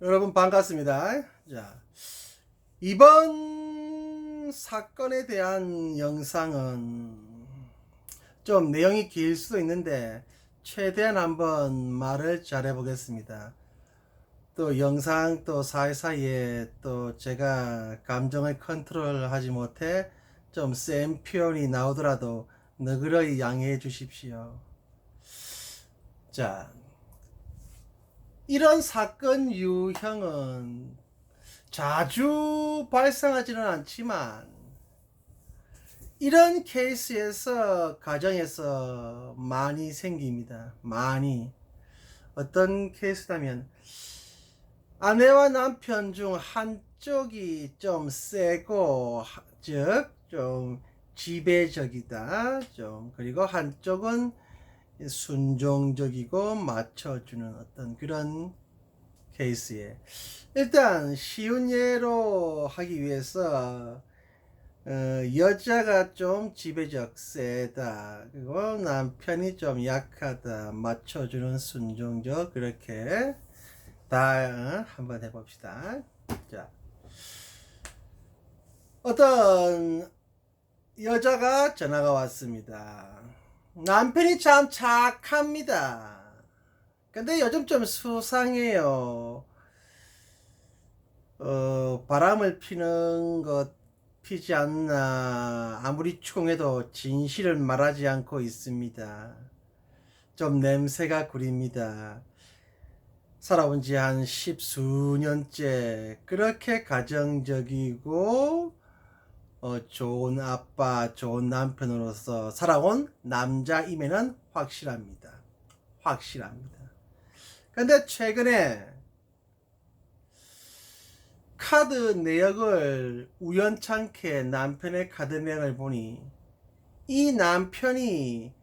여러분 반갑습니다. 자, 이번 사건에 대한 영상은 좀 내용이 길 수도 있는데 최대한 한번 말을 잘해 보겠습니다. 또 영상 또 사이사이에 또 제가 감정을 컨트롤하지 못해 좀 센 표현이 나오더라도 너그러이 양해해 주십시오. 자, 이런 사건 유형은 자주 발생하지는 않지만 이런 케이스에서 가정에서 많이 생깁니다. 많이 어떤 케이스냐면 아내와 남편 중 한쪽이 좀 세고 즉 좀 지배적이다. 좀 그리고 한쪽은 순종적이고 맞춰주는 어떤 그런 케이스에 일단 쉬운 예로 하기 위해서 어, 여자가 좀 지배적 세다 그리고 남편이 좀 약하다 맞춰주는 순종적 그렇게 다 어, 한번 해봅시다. 자 어떤 여자가 전화가 왔습니다 남편이 참 착합니다. 근데 요즘 좀 수상해요. 어, 바람을 피는 것 피지 않나 아무리 추궁해도 진실을 말하지 않고 있습니다. 좀 냄새가 구립니다. 살아온 지 한 십수년째 그렇게 가정적이고 어, 좋은 아빠, 좋은 남편으로서 살아온 남자임에는 확실합니다. 확실합니다. 근데 최근에 카드 내역을 우연찮게 남편의 카드 내역을 보니 이 남편이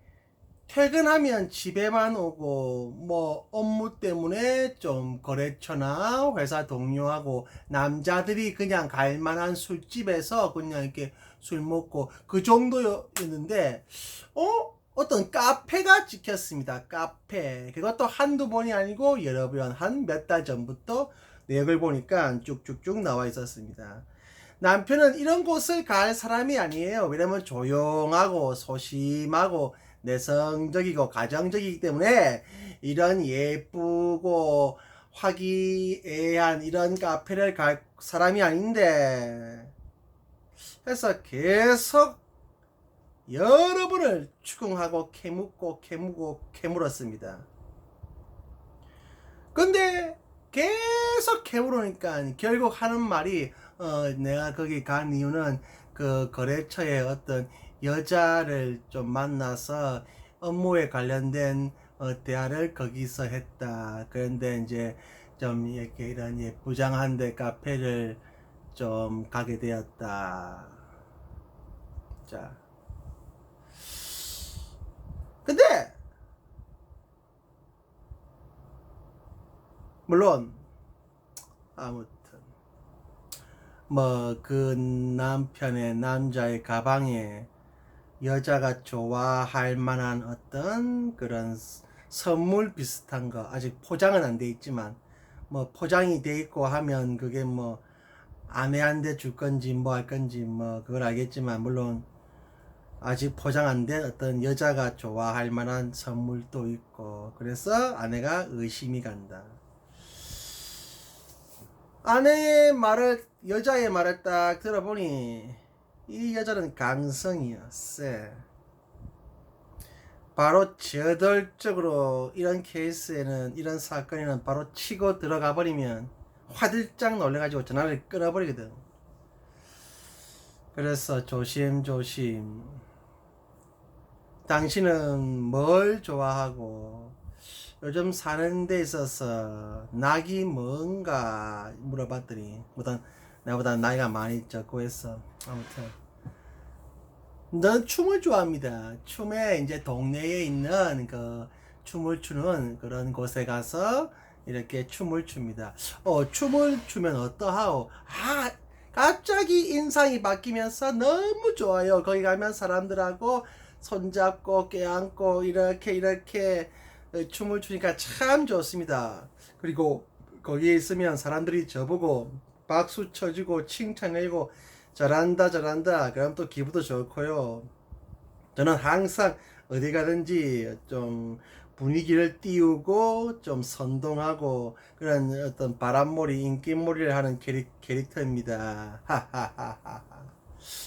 퇴근하면 집에만 오고 뭐 업무 때문에 좀 거래처나 회사 동료하고 남자들이 그냥 갈 만한 술집에서 그냥 이렇게 술 먹고 그 정도였는데 어 어떤 카페가 찍혔습니다. 카페 그것도 한두 번이 아니고 여러 번 한 몇 달 전부터 내역을 보니까 쭉쭉쭉 나와 있었습니다. 남편은 이런 곳을 갈 사람이 아니에요. 왜냐면 조용하고 소심하고 내성적이고 가정적이기 때문에 이런 예쁘고 화기애애한 이런 카페를 갈 사람이 아닌데 그래서 계속 여러분을 추궁하고 캐묻고 캐묻고 캐물었습니다. 근데 계속 캐물으니까 결국 하는 말이 어, 내가 거기 간 이유는 그 거래처의 어떤 여자를 좀 만나서 업무에 관련된 어, 대화를 거기서 했다. 그런데 이제 좀 이렇게 이런 예, 부장한데 카페를 좀 가게 되었다. 자. 근데 물론 아무튼 뭐 그 남편의 남자의 가방에 여자가 좋아할 만한 어떤 그런 선물 비슷한 거 아직 포장은 안 돼 있지만 뭐 포장이 돼 있고 하면 그게 뭐 아내한테 줄 건지 뭐 할 건지 뭐 그걸 알겠지만 물론 아직 포장 안 된 어떤 여자가 좋아할 만한 선물도 있고 그래서 아내가 의심이 간다. 아내의 말을 여자의 말을 딱 들어보니 이 여자는 강성이야 쎄. 바로 저돌적으로 이런 케이스에는 이런 사건에는 바로 치고 들어가 버리면 화들짝 놀래가지고 전화를 끊어버리거든. 그래서 조심조심. 당신은 뭘 좋아하고 요즘 사는 데 있어서 낙이 뭔가 물어봤더니 보다 나보다 나이가 많이 적고 했어. 아무튼 넌 춤을 좋아합니다. 춤에 이제 동네에 있는 그 춤을 추는 그런 곳에 가서 이렇게 춤을 춥니다. 어, 춤을 추면 어떠하오? 아, 갑자기 인상이 바뀌면서 너무 좋아요. 거기 가면 사람들하고 손잡고 껴안고 이렇게 이렇게 춤을 추니까 참 좋습니다. 그리고 거기에 있으면 사람들이 저보고 박수 쳐주고 칭찬해주고 잘한다 잘한다. 그럼 또 기분도 좋고요. 저는 항상 어디 가든지 좀 분위기를 띄우고 좀 선동하고 그런 어떤 바람몰이 인기몰이를 하는 캐릭, 캐릭터입니다. 하하하하.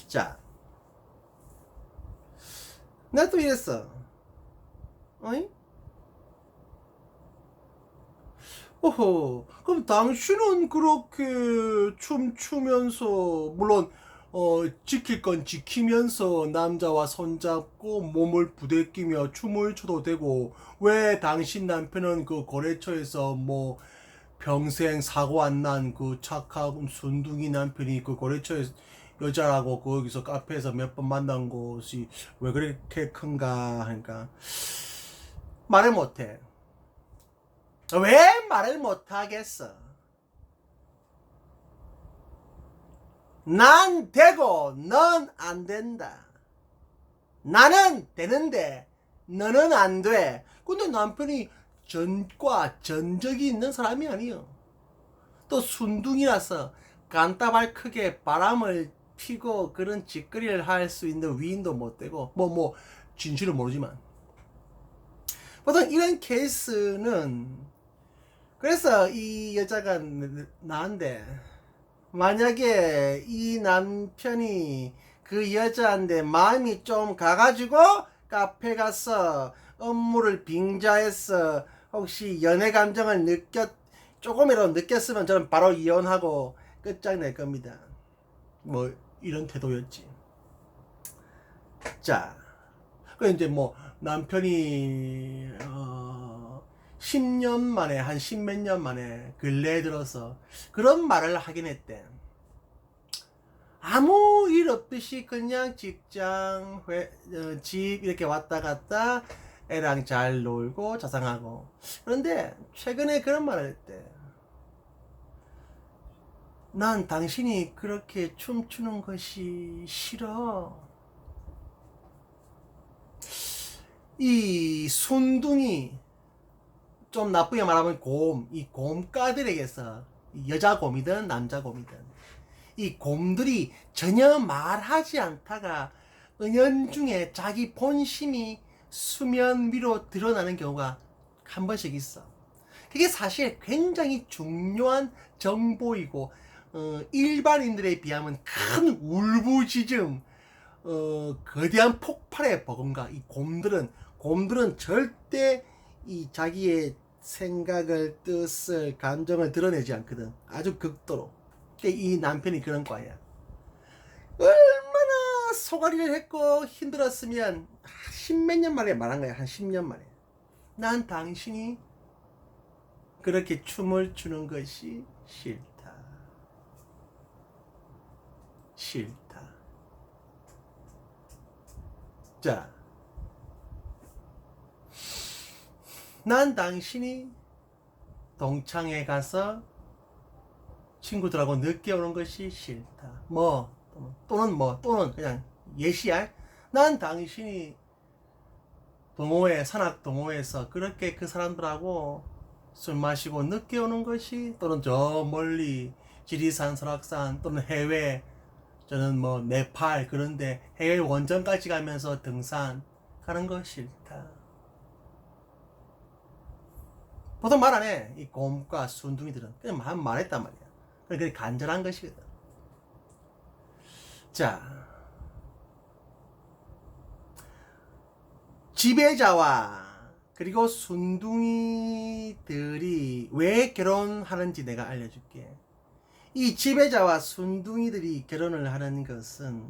자. 나 또 이랬어. 어이? 오호, 그럼 당신은 그렇게 춤추면서, 물론, 어, 지킬 건 지키면서 남자와 손잡고 몸을 부대끼며 춤을 춰도 되고, 왜 당신 남편은 그 거래처에서 뭐, 평생 사고 안 난 그 착하고 순둥이 남편이 그 거래처에 여자라고 거기서 카페에서 몇 번 만난 곳이 왜 그렇게 큰가 하니까, 말을 못해. 왜 말을 못하겠어? 난 되고 넌 안 된다. 나는 되는데 너는 안 돼. 근데 남편이 전과 전적이 있는 사람이 아니요. 또 순둥이라서 간다발 크게 바람을 피고 그런 짓거리를 할 수 있는 위인도 못 되고 뭐뭐 진실은 모르지만 보통 이런 케이스는 그래서 이 여자가 나한테 만약에 이 남편이 그 여자한테 마음이 좀 가가지고 카페 가서 업무를 빙자해서 혹시 연애 감정을 느꼈 조금이라도 느꼈으면 저는 바로 이혼하고 끝장낼 겁니다. 뭐 이런 태도였지. 자, 그 이제 뭐 남편이 어 10년 만에 한 십몇 년 만에 근래에 들어서 그런 말을 하긴 했대. 아무 일 없듯이 그냥 직장, 회, 어, 집 이렇게 왔다 갔다 애랑 잘 놀고 자상하고. 그런데 최근에 그런 말을 했대. 난 당신이 그렇게 춤추는 것이 싫어. 이 순둥이 좀 나쁘게 말하면 곰, 이 곰가들에게서 여자 곰이든 남자 곰이든 이 곰들이 전혀 말하지 않다가 은연중에 자기 본심이 수면 위로 드러나는 경우가 한 번씩 있어. 그게 사실 굉장히 중요한 정보이고 어, 일반인들에 비하면 큰 울부짖음, 어, 거대한 폭발의 버금가. 이 곰들은 곰들은 절대 이 자기의 생각을, 뜻을, 감정을 드러내지 않거든. 아주 극도로. 그러니까 이 남편이 그런 과야. 얼마나 소가리를 했고 힘들었으면 십몇 년 만에 말한 거야. 한 10년 만에. 난 당신이 그렇게 춤을 추는 것이 싫다. 싫다. 자, 난 당신이 동창회 가서 친구들하고 늦게 오는 것이 싫다. 뭐 또는 뭐 또는 그냥 예시야. 난 당신이 동호회 산악 동호회에서 그렇게 그 사람들하고 술 마시고 늦게 오는 것이 또는 저 멀리 지리산 설악산 또는 해외 저는 뭐 네팔 그런데 해외 원전까지 가면서 등산 가는 거 싫다. 보통 말 안 해. 이 곰과 순둥이들은 그냥 말, 말했단 말이야. 그게 간절한 것이거든. 자, 지배자와 그리고 순둥이들이 왜 결혼하는지 내가 알려줄게. 이 지배자와 순둥이들이 결혼을 하는 것은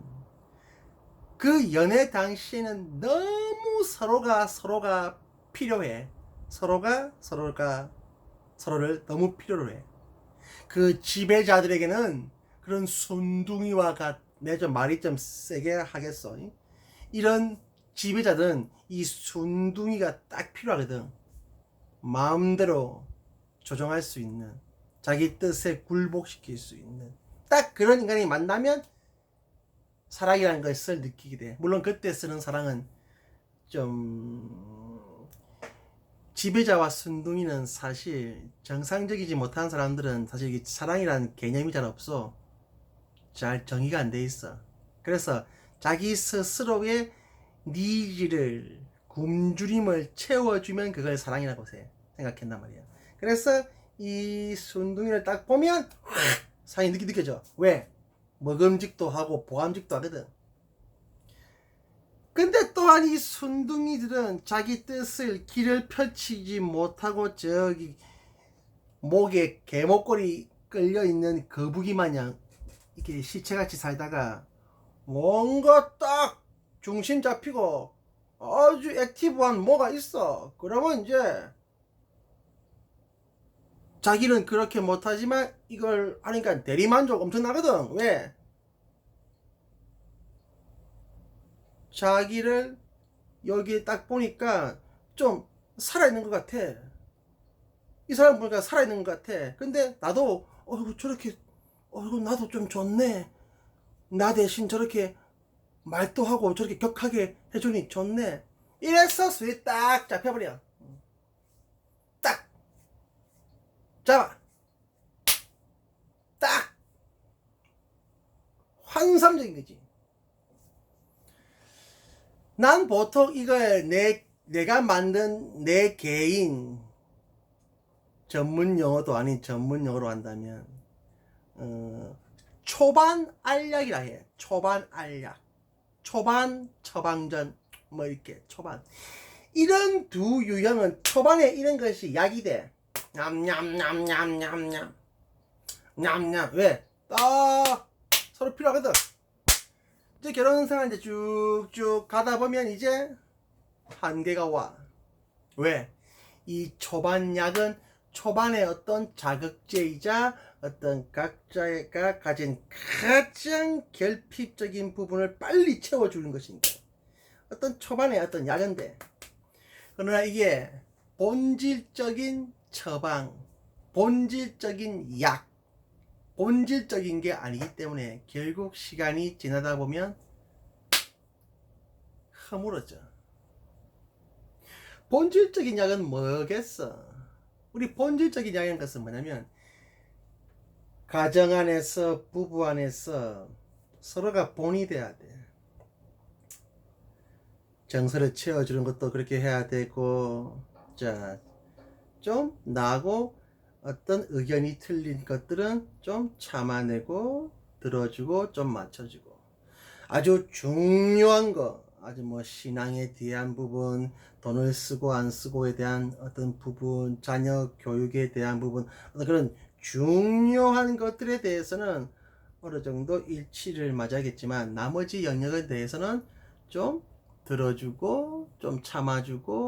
그 연애 당시에는 너무 서로가 서로가 필요해. 서로가 서로가 서로를 너무 필요로 해. 그 지배자들에게는 그런 순둥이와 같, 내좀 말이 좀 세게 하겠어. 이런 지배자들은 이 순둥이가 딱 필요하거든. 마음대로 조정할 수 있는, 자기 뜻에 굴복시킬 수 있는, 딱 그런 인간이 만나면 사랑이라는 것을 느끼게 돼. 물론 그때 쓰는 사랑은 좀 지배자와 순둥이는 사실 정상적이지 못한 사람들은 사실 이 사랑이라는 개념이 잘 없어. 잘 정의가 안 돼 있어. 그래서 자기 스스로의 니즈를 굶주림을 채워주면 그걸 사랑이라고 세- 생각한단 말이야. 그래서 이 순둥이를 딱 보면 사랑이 느끼 느껴져. 왜? 먹음직도 하고 보암직도 하거든. 근데 또한 이 순둥이들은 자기 뜻을 길을 펼치지 못하고 저기 목에 개목걸이 끌려 있는 거북이 마냥 이렇게 시체같이 살다가 뭔가 딱 중심 잡히고 아주 액티브한 뭐가 있어. 그러면 이제 자기는 그렇게 못하지만 이걸 하니까 대리만족 엄청나거든. 왜? 자기를 여기 딱 보니까 좀 살아있는 것 같아. 이 사람 보니까 살아있는 것 같아. 근데 나도, 어이구, 저렇게, 어이구, 나도 좀 좋네. 나 대신 저렇게 말도 하고 저렇게 격하게 해주니 좋네. 이래서 수위 딱 잡혀버려. 딱! 잡아! 딱! 환상적인 거지. 난 보통 이걸 내, 내가 만든 내 개인 전문 용어도 아닌 전문 용어로 한다면, 어, 초반 알약이라 해. 초반 알약. 초반 처방전. 뭐 이렇게 초반. 이런 두 유형은 초반에 이런 것이 약이 돼. 냠냠냠냠냠냠. 냠냠. 왜? 아, 서로 필요하거든. 이제 결혼 생활 이제 쭉쭉 가다 보면 이제 한계가 와. 왜? 이 초반 약은 초반에 어떤 자극제이자 어떤 각자가 가진 가장 결핍적인 부분을 빨리 채워주는 것입니다. 어떤 초반에 어떤 약인데. 그러나 이게 본질적인 처방, 본질적인 약, 본질적인 게 아니기 때문에 결국 시간이 지나다 보면 허물어져. 본질적인 약은 뭐겠어? 우리 본질적인 약인 것은 뭐냐면 가정 안에서 부부 안에서 서로가 본이 돼야 돼. 정서를 채워주는 것도 그렇게 해야 되고, 자, 좀 나하고 어떤 의견이 틀린 것들은 좀 참아내고, 들어주고, 좀 맞춰주고. 아주 중요한 거, 아주 뭐 신앙에 대한 부분, 돈을 쓰고 안 쓰고에 대한 어떤 부분, 자녀 교육에 대한 부분, 그런 중요한 것들에 대해서는 어느 정도 일치를 맞아야겠지만 나머지 영역에 대해서는 좀 들어주고 좀 참아주고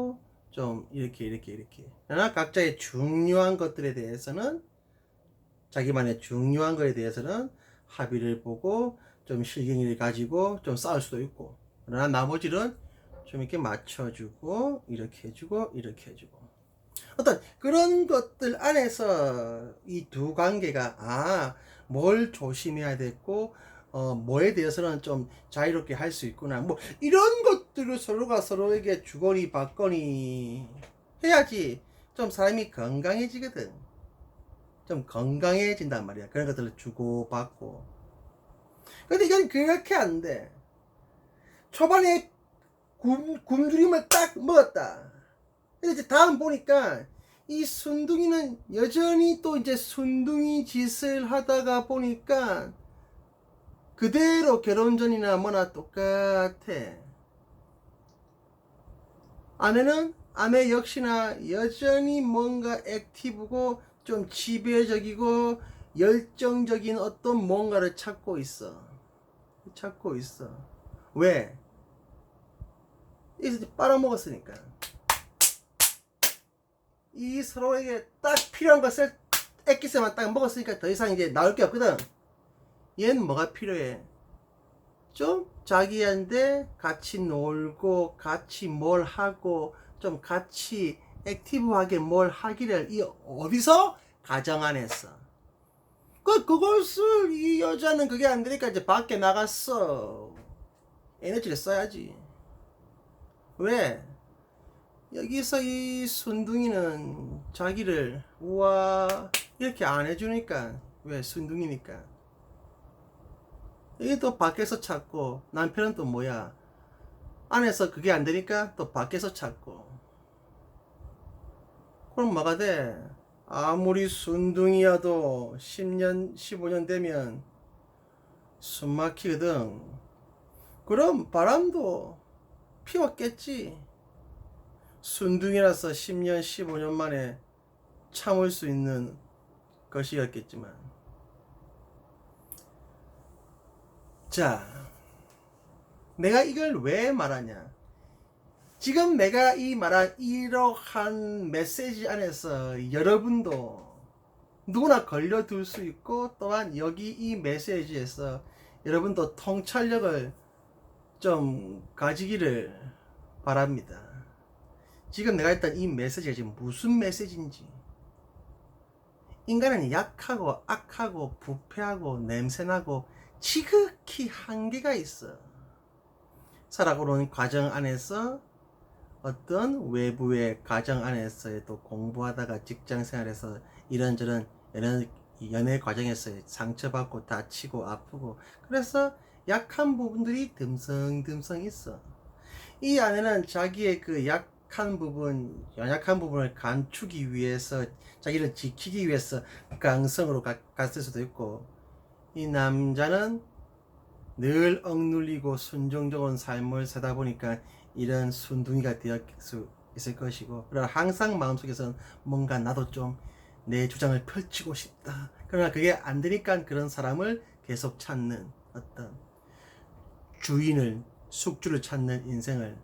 좀 이렇게 이렇게 이렇게. 그러나 각자의 중요한 것들에 대해서는 자기만의 중요한 것에 대해서는 합의를 보고 좀 실경을 가지고 좀 싸울 수도 있고. 그러나 나머지는 좀 이렇게 맞춰주고 이렇게 해주고 이렇게 해주고. 어떤 그런 것들 안에서 이 두 관계가 아 뭘 조심해야 됐고 어 뭐에 대해서는 좀 자유롭게 할 수 있구나. 뭐 이런 것들을 서로가 서로에게 주거니 받거니 해야지 좀 사람이 건강해지거든. 좀 건강해진단 말이야. 그런 것들을 주고 받고. 근데 이건 그렇게 안 돼. 초반에 굶, 굶주림을 딱 먹었다. 근데 이제 다음 보니까 이 순둥이는 여전히 또 이제 순둥이 짓을 하다가 보니까 그대로 결혼 전이나 뭐나 똑같아. 아내는 아내 역시나 여전히 뭔가 액티브고 좀 지배적이고 열정적인 어떤 뭔가를 찾고 있어. 찾고 있어. 왜? 이제 빨아먹었으니까. 이 서로에게 딱 필요한 것을 엑기스만 딱 먹었으니까 더 이상 이제 나올 게 없거든. 얘는 뭐가 필요해? 좀 자기한테 같이 놀고 같이 뭘 하고 좀 같이 액티브하게 뭘 하기를 이 어디서 가정 안에서 그 그것을 이 여자는 그게 안 되니까 이제 밖에 나갔어. 에너지를 써야지. 왜? 여기서 이 순둥이는 자기를 우와 이렇게 안 해주니까. 왜 순둥이니까 여기 또 밖에서 찾고 남편은 또 뭐야? 안에서 그게 안 되니까 또 밖에서 찾고. 그럼 뭐가 돼? 아무리 순둥이여도 10년 15년 되면 숨 막히거든. 그럼 바람도 피웠겠지. 순둥이라서 10년 15년 만에 참을 수 있는 것이었겠지만 자 내가 이걸 왜 말하냐 지금 내가 이 말한 이러한 메시지 안에서 여러분도 누구나 걸려들 수 있고 또한 여기 이 메시지에서 여러분도 통찰력을 좀 가지기를 바랍니다. 지금 내가 했던 이 메시지가 지금 무슨 메시지인지 인간은 약하고 악하고 부패하고 냄새나고 지극히 한계가 있어. 살아오는 과정 안에서 어떤 외부의 가정 안에서의 또 공부하다가 직장 생활에서 이런저런 연애, 연애 과정에서 상처받고 다치고 아프고 그래서 약한 부분들이 듬성듬성 있어. 이 안에는 자기의 그 약한 부분, 연약한 부분을 감추기 위해서 자기를 지키기 위해서 강성으로 가- 갔을 수도 있고 이 남자는 늘 억눌리고 순종적인 삶을 살다 보니까 이런 순둥이가 되었을 수 있을 것이고 그러나 항상 마음속에서는 뭔가 나도 좀 내 주장을 펼치고 싶다. 그러나 그게 안 되니까 그런 사람을 계속 찾는 어떤 주인을 숙주를 찾는 인생을.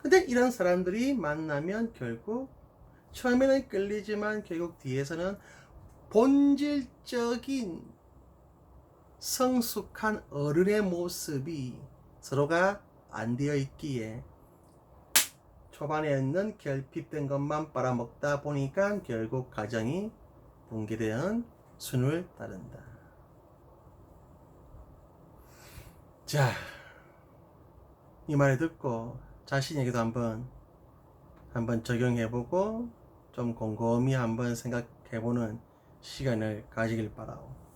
근데 이런 사람들이 만나면 결국 처음에는 끌리지만 결국 뒤에서는 본질적인 성숙한 어른의 모습이 서로가 안 되어 있기에 초반에는 결핍된 것만 빨아먹다 보니까 결국 가정이 붕괴되는 순을 따른다. 자, 이 말을 듣고 자신에게도 한번 한번 적용해보고 좀 곰곰이 한번 생각해보는 시간을 가지길 바라오.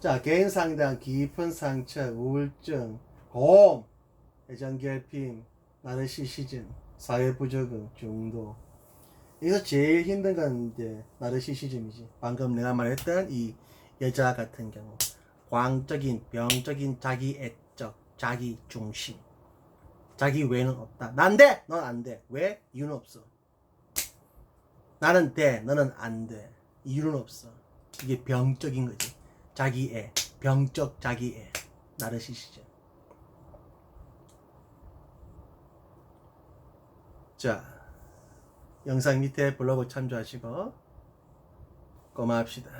자, 개인 상담, 깊은 상처, 우울증, 곰, 애정 결핍, 나르시시즘, 사회 부적응, 중도. 여기서 제일 힘든 건 이제 나르시시즘이지. 방금 내가 말했던 이 여자 같은 경우, 광적인 병적인 자기 애적, 자기 중심, 자기 외는 없다. 난 돼, 넌 안 돼. 왜? 이유는 없어. 나는 돼, 너는 안 돼. 이유는 없어. 이게 병적인 거지. 자기애, 병적 자기애, 나르시시즘. 자, 영상 밑에 블로그 참조하시고 고마합시다.